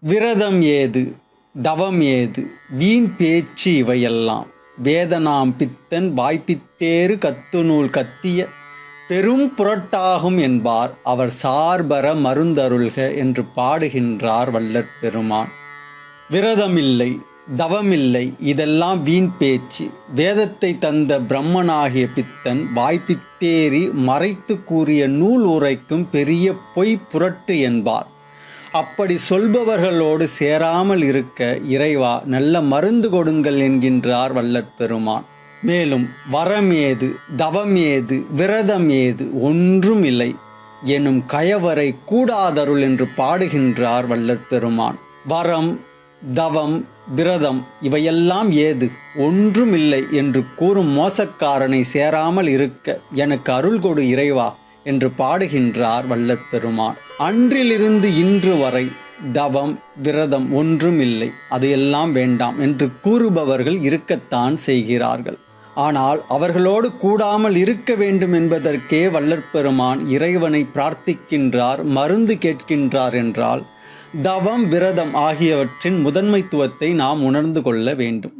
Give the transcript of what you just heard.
விரதம் ஏது? தவம் ஏது? வீண் பேச்சு இவையெல்லாம். வேதனாம் பித்தன் வாய்ப்பித்தேறு கத்துநூல் கத்திய பெரும் புரட்டாகும் என்பார். அவர் சார்பர மருந்தருள்க என்று பாடுகின்றார் வள்ளற் பெருமான். விரதமில்லை தவமில்லை இதெல்லாம் வீண் பேச்சு. வேதத்தை தந்த பிரம்மனாகிய பித்தன் வாய்ப்பித்தேறி மறைத்து கூறிய நூல் உரைக்கும் பெரிய பொய் புரட்டு என்பார். அப்படி சொல்பவர்களோடு சேராமல் இருக்க இறைவா நல்ல மருந்து கொடுங்கள் என்கின்றார் வல்லற்பெருமான் மேலும் வரம் ஏது தவம் ஏது விரதம் ஏது ஒன்றும் இல்லை. எனும் கயவரை கூடாதருள் என்று பாடுகின்றார் வல்லற்பெருமான் வரம் தவம் விரதம் இவையெல்லாம் ஏது ஒன்றுமில்லை என்று கூறும் மோசக்காரனை சேராமல் இருக்க எனக்கு அருள் கொடு இறைவா. என்று பாடுகின்றார் வல்லப்பெருமான். அன்றிலிருந்து இன்று வரை தவம் விரதம் ஒன்றும் இல்லை. அது எல்லாம் வேண்டாம் என்று கூறுபவர்கள் இருக்கத்தான் செய்கிறார்கள். ஆனால் அவர்களோடு கூடாமல் இருக்க வேண்டும் என்பதற்கே வல்லற்பெருமான் இறைவனை பிரார்த்திக்கின்றார் மருந்து கேட்கின்றார் என்றால் தவம் விரதம் ஆகியவற்றின் முதன்மைத்துவத்தை நாம் உணர்ந்து கொள்ள வேண்டும்.